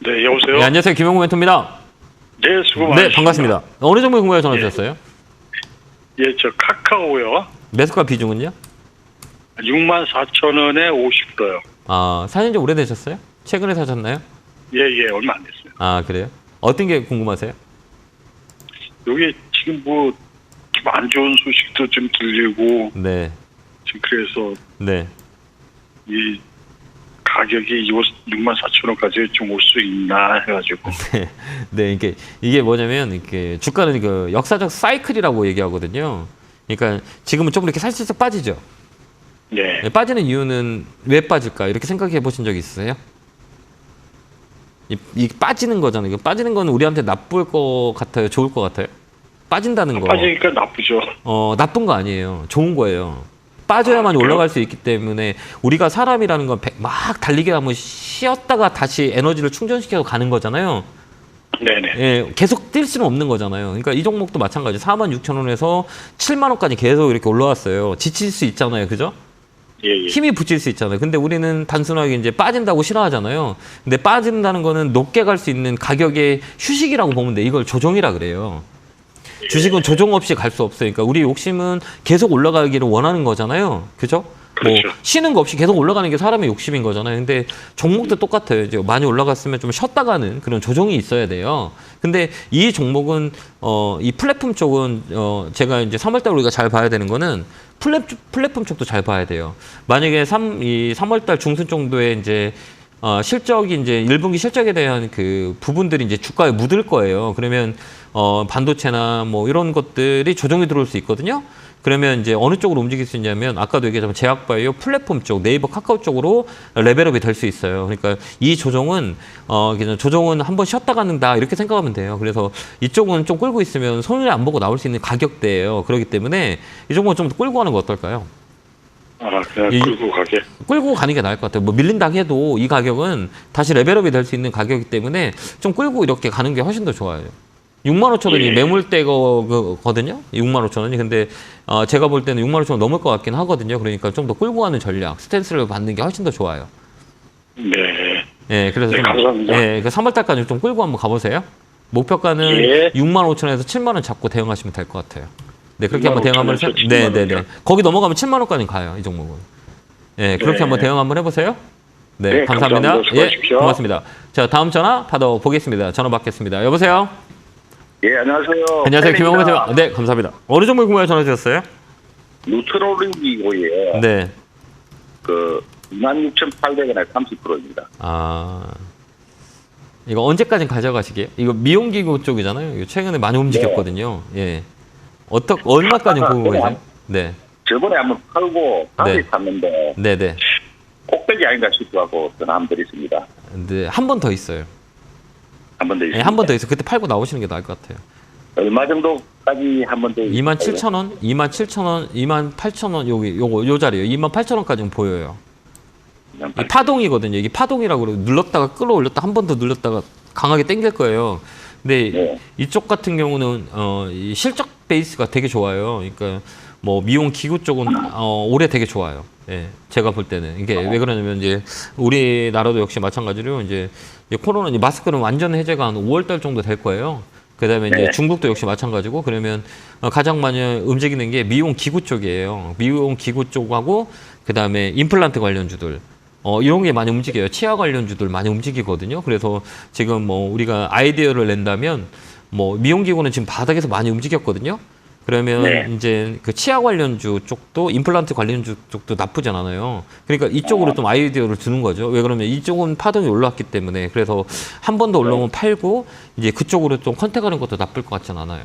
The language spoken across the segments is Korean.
네, 여보세요? 네, 안녕하세요. 김영구 멘토입니다. 네, 수고 많으십니다. 네, 반갑습니다. 어느 종목 궁금해 전화 주셨어요? 예, 저 카카오요. 매수가 비중은요? 6만 4천 원에 50%요. 아, 사신 지 오래되셨어요? 최근에 사셨나요? 예, 예, 얼마 안 됐어요. 아, 그래요? 어떤 게 궁금하세요? 여기 지금 뭐, 좀 안 좋은 소식도 좀 들리고, 네. 지금 그래서 네. 이 가격이 6만 4천 원까지 좀 올 수 있나 해가지고. 네, 이게 이게 뭐냐면 이렇게 주가는 그 역사적 사이클이라고 얘기하거든요. 그러니까 지금은 조금 이렇게 살짝 빠지죠. 네. 네, 빠지는 이유는 왜 빠질까? 이렇게 생각해 보신 적 있으세요? 이, 이 빠지는 거잖아요. 빠지는 거는 우리한테 나쁠 것 같아요. 좋을 것 같아요. 빠진다는 거. 빠지니까 나쁘죠. 어, 나쁜 거 아니에요. 좋은 거예요. 빠져야만? 올라갈 수 있기 때문에 우리가 사람이라는 건 막 달리게 하면 쉬었다가 다시 에너지를 충전시켜서 가는 거잖아요. 네네. 예, 계속 뛸 수는 없는 거잖아요. 그러니까 이 종목도 마찬가지. 4만 6천 원에서 7만 원까지 계속 이렇게 올라왔어요. 지칠 수 있잖아요. 그죠? 예, 예. 힘이 붙일 수 있잖아요. 근데 우리는 단순하게 이제 빠진다고 싫어하잖아요. 근데 빠진다는 거는 높게 갈 수 있는 가격의 휴식이라고 보면 돼. 이걸 조정이라 그래요. 주식은 조정 없이 갈 수 없어요. 그러니까 우리 욕심은 계속 올라가기를 원하는 거잖아요. 그죠? 그렇죠. 뭐 쉬는 거 없이 계속 올라가는 게 사람의 욕심인 거잖아요. 근데 종목도 똑같아요. 이제 많이 올라갔으면 좀 쉬었다 가는 그런 조정이 있어야 돼요. 근데 이 종목은 어 이 플랫폼 쪽은 어 제가 이제 3월 달 우리가 잘 봐야 되는 거는 플랫 플랫폼 쪽도 잘 봐야 돼요. 만약에 3, 이 3월 달 중순 정도에 이제 어, 실적이 이제 1분기 실적에 대한 그 부분들이 이제 주가에 묻을 거예요. 그러면 어, 반도체나 뭐 이런 것들이 조정이 들어올 수 있거든요. 그러면 이제 어느 쪽으로 움직일 수 있냐면 아까도 얘기했지만 제약바이오 플랫폼 쪽 네이버 카카오 쪽으로 레벨업이 될 수 있어요. 그러니까 이 조정은 어 그냥 조정은 한 번 쉬었다 가는다 이렇게 생각하면 돼요. 그래서 이쪽은 좀 끌고 있으면 손을 안 보고 나올 수 있는 가격대예요. 그렇기 때문에 이 종목은 좀 끌고 가는 거 어떨까요? 아, 그냥 이- 끌고 가게. 끌고 가는 게 나을 것 같아요. 뭐 밀린다 해도 이 가격은 다시 레벨업이 될 수 있는 가격이기 때문에 좀 끌고 이렇게 가는 게 훨씬 더 좋아요. 6만 5천 원이 예. 매물대거든요. 6만 5천 원이. 근데 어, 제가 볼 때는 6만 5천 원 넘을 것 같긴 하거든요. 그러니까 좀 더 끌고 가는 전략, 스탠스를 받는 게 훨씬 더 좋아요. 네. 예, 그래서 네, 좀, 감사합니다. 예, 그 3월 달까지 좀 끌고 한번 가보세요. 목표가는 예. 6만 5천 원에서 7만 원 잡고 대응하시면 될 것 같아요. 네, 그렇게 6만 한번 대응 한번 5천 원에서 해보세요. 네, 7만 네, 네. 거기 넘어가면 7만 원까지 가요, 이 종목은. 예, 그렇게 네. 한번 대응 한번 해보세요. 네, 네, 감사합니다. 감사합니다. 예. 고맙습니다. 자, 다음 전화 받아 보겠습니다. 전화 받겠습니다. 여보세요? 예, 안녕하세요. 안녕하세요. 김영호. 대표. 네, 감사합니다. 어느 종목 궁금해 전화 주셨어요? 뉴트롤링기고요. 네. 그 26,800원에 30%입니다. 아. 이거 언제까지 가져가시게요? 이거 미용기구 쪽이잖아요. 이거 최근에 많이 움직였거든요. 예. 어떻 얼마까지 보고 계세요? 네. 저번에 한번 팔고 다시 네. 샀는데 네, 네. 꼭대기 아닌가 싶어하고 전화 한번 드렸습니다. 근데 한번 더 있어요. 한 번더 예, 있습니다. 한번 더 있어. 그때 팔고 나오시는 게 나을 것 같아요. 얼마 정도까지 한 번 더? 2만 7천 원, 2만 7천 원, 2만 8천 원 여기 요거 요 자리요. 2만 8천 원까지는 보여요. 이 파동이거든요. 이게 파동이라고 그러고 눌렀다가 끌어올렸다 한 번 더 눌렀다가 강하게 당길 거예요. 근데 네. 이쪽 같은 경우는 어, 이 실적 베이스가 되게 좋아요. 그러니까 뭐 미용 기구 쪽은 어, 올해 되게 좋아요. 예, 제가 볼 때는 이게 왜 그러냐면 이제 우리나라도 역시 마찬가지로 이제 이 코로나 이제 마스크는 완전 해제가 한 5월 달 정도 될 거예요. 그다음에 이제 네. 중국도 역시 마찬가지고 그러면 어, 가장 많이 움직이는 게 미용 기구 쪽이에요. 미용 기구 쪽하고 그다음에 임플란트 관련주들. 어, 이런 게 많이 움직여요. 치아 관련주들 많이 움직이거든요. 그래서 지금 뭐 우리가 아이디어를 낸다면 뭐 미용기구는 지금 바닥에서 많이 움직였거든요. 그러면 네. 이제 그 치아 관련주 쪽도 임플란트 관련주 쪽도 나쁘진 않아요. 그러니까 이쪽으로 좀 아이디어를 두는 거죠. 왜 그러면 이쪽은 파동이 올라왔기 때문에 그래서 한 번 더 올라오면 팔고 이제 그쪽으로 좀 컨택하는 것도 나쁠 것 같진 않아요.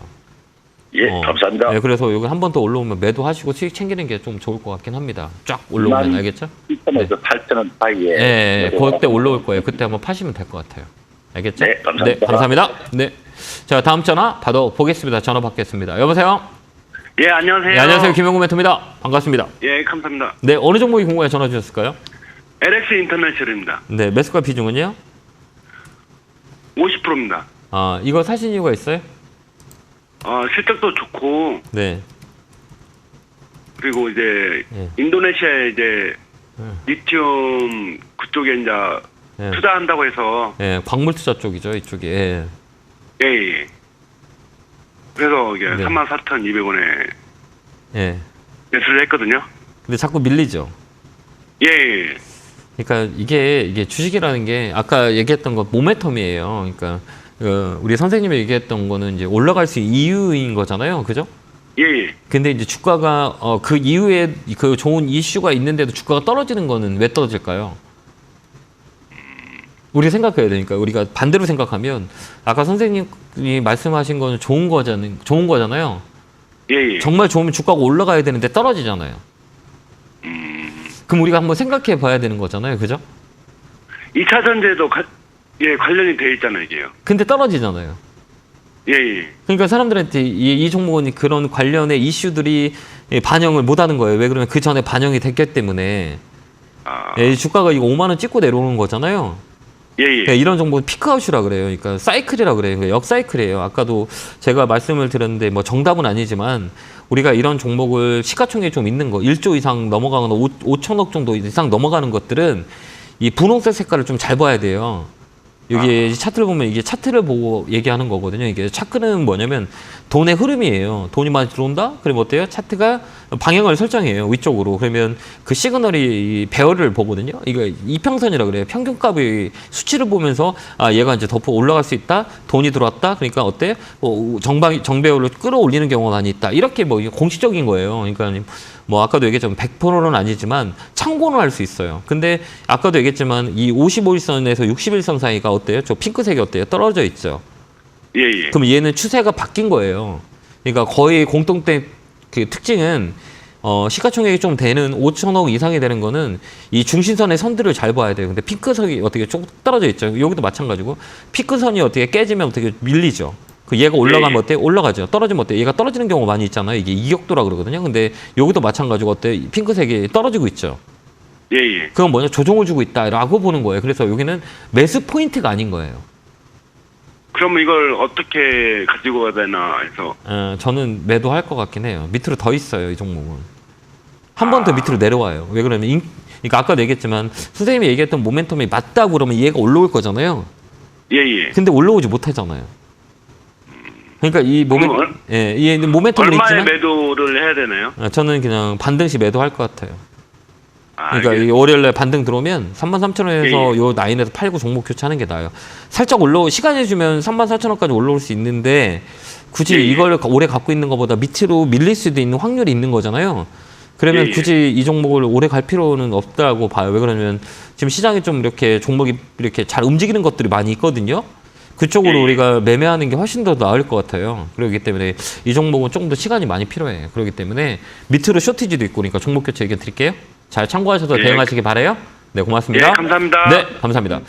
예, 어. 감사합니다. 네, 그래서 여기 한 번 더 올라오면 매도하시고 수익 챙기는 게 좀 좋을 것 같긴 합니다. 쫙 올라오면 만- 알겠죠? 7천에서 8천원 사이에. 예, 예, 그때 올라올 거예요. 그때 한번 파시면 될 것 같아요. 알겠죠? 네, 감사합니다. 네, 감사합니다. 네. 자, 다음 전화 받아 보겠습니다. 전화 받겠습니다. 여보세요? 예, 안녕하세요. 네, 안녕하세요. 김영구 멘토입니다. 반갑습니다. 예, 감사합니다. 네, 어느 종목이 궁금해 전화 주셨을까요? LX 인터내셔널입니다. 네, 매수가 비중은요? 50%입니다. 아, 이거 사신 이유가 있어요? 어, 실적도 좋고 네. 그리고 이제 예. 인도네시아에 이제 음. 리튬 그쪽에 이제 예. 투자한다고 해서 예, 광물 투자 쪽이죠, 이쪽이. 예. 예, 예. 그래서 이게 네. 34,200원에 예. 매수를 했거든요. 근데 자꾸 밀리죠. 예, 예. 그러니까 이게 이게 주식이라는 게 아까 얘기했던 것 모멘텀이에요. 그러니까 어, 우리 선생님이 얘기했던 거는 이제 올라갈 수 있는 이유인 거잖아요. 그죠? 예, 예. 근데 이제 주가가 어, 그 이후에 그 좋은 이슈가 있는데도 주가가 떨어지는 거는 왜 떨어질까요? 우리 생각해야 되니까 우리가 반대로 생각하면 아까 선생님이 말씀하신 거는 좋은 거잖아요. 좋은 거잖아요. 예, 예. 정말 좋으면 주가가 올라가야 되는데 떨어지잖아요. 그럼 우리가 한번 생각해 봐야 되는 거잖아요. 그죠? 2차 전지에도 가, 예, 관련이 돼 있잖아요, 이게요. 근데 떨어지잖아요. 예, 예. 그러니까 사람들한테 이, 이 종목은 그런 관련의 이슈들이 예, 반영을 못 하는 거예요. 왜 그러면 그 전에 반영이 됐기 때문에 아, 예, 이 주가가 이거 5만 원 찍고 내려오는 거잖아요. 예, 예. 그러니까 이런 정보는 피크아웃이라 그래요. 그러니까 사이클이라 그래요. 그러니까 역사이클이에요. 아까도 제가 말씀을 드렸는데 뭐 정답은 아니지만 우리가 이런 종목을 시가총액이 좀 있는 거 1조 이상 넘어가거나 5, 5천억 정도 이상 넘어가는 것들은 이 분홍색 색깔을 좀 잘 봐야 돼요. 여기 차트를 보면 이게 차트를 보고 얘기하는 거거든요. 이게 차트는 뭐냐면 돈의 흐름이에요. 돈이 많이 들어온다? 그러면 어때요? 차트가 방향을 설정해요. 위쪽으로. 그러면 그 시그널이 이 배열을 보거든요. 이거 이평선이라 그래요. 평균값의 수치를 보면서 아 얘가 이제 덮어 올라갈 수 있다. 돈이 들어왔다. 그러니까 어때? 어, 정방 정배열을 끌어올리는 경우가 많이 있다. 이렇게 뭐 공식적인 거예요. 그러니까 뭐 아까도 얘기했지만 100%는 아니지만 참고는 할 수 있어요. 근데 아까도 얘기했지만 이 55일선에서 61선 사이가 어때요? 저 핑크색이 어때요? 떨어져 있죠. 예, 예. 그럼 얘는 추세가 바뀐 거예요. 그러니까 거의 공통된 그 특징은 어, 시가총액이 좀 되는 5천억 이상이 되는 거는 이 중심선의 선들을 잘 봐야 돼요. 근데 피크선이 어떻게 쭉 떨어져 있죠. 여기도 마찬가지고 피크선이 어떻게 깨지면 어떻게 밀리죠. 그 얘가 올라가면 예. 어때? 올라가죠. 떨어지면 어때? 얘가 떨어지는 경우가 많이 있잖아요. 이게 이격도라 그러거든요. 근데 여기도 마찬가지고 어때? 핑크색이 떨어지고 있죠. 예, 예. 그건 뭐냐? 조정을 주고 있다라고 보는 거예요. 그래서 여기는 매수 포인트가 아닌 거예요. 그럼 이걸 어떻게 가지고 가야 되나 해서 어, 저는 매도할 것 같긴 해요. 밑으로 더 있어요, 이 종목은. 한 번 더 밑으로 내려와요. 왜 그러면, 인, 그러니까 아까도 얘기했지만, 선생님이 얘기했던 모멘텀이 맞다고 그러면 얘가 올라올 거잖아요. 예, 예. 근데 올라오지 못하잖아요. 그러니까 이 모멘, 그럼 얼- 예, 이 모멘텀은 얼마에 있지만, 매도를 해야 되나요? 어, 저는 그냥 반등시 매도할 것 같아요. 아, 그러니까 이게- 이 월요일날 반등 들어오면 33,000원에서 예, 요 라인에서 팔고 종목 교체하는 게 나아요. 살짝 올라오 시간이 주면 34,000원까지 올라올 수 있는데 굳이 예, 예. 이걸 오래 갖고 있는 것보다 밑으로 밀릴 수도 있는 확률이 있는 거잖아요. 그러면 예, 예. 굳이 이 종목을 오래 갈 필요는 없다고 봐요. 왜 그러냐면 지금 시장이 좀 이렇게 종목이 이렇게 잘 움직이는 것들이 많이 있거든요. 그쪽으로 예, 예. 우리가 매매하는 게 훨씬 더 나을 것 같아요. 그렇기 때문에 이 종목은 조금 더 시간이 많이 필요해요. 그렇기 때문에 밑으로 쇼티지도 있고 그러니까 종목 교체 의견 드릴게요. 잘 참고하셔서 예. 대응하시기 바라요. 네, 고맙습니다. 예, 감사합니다. 네, 감사합니다.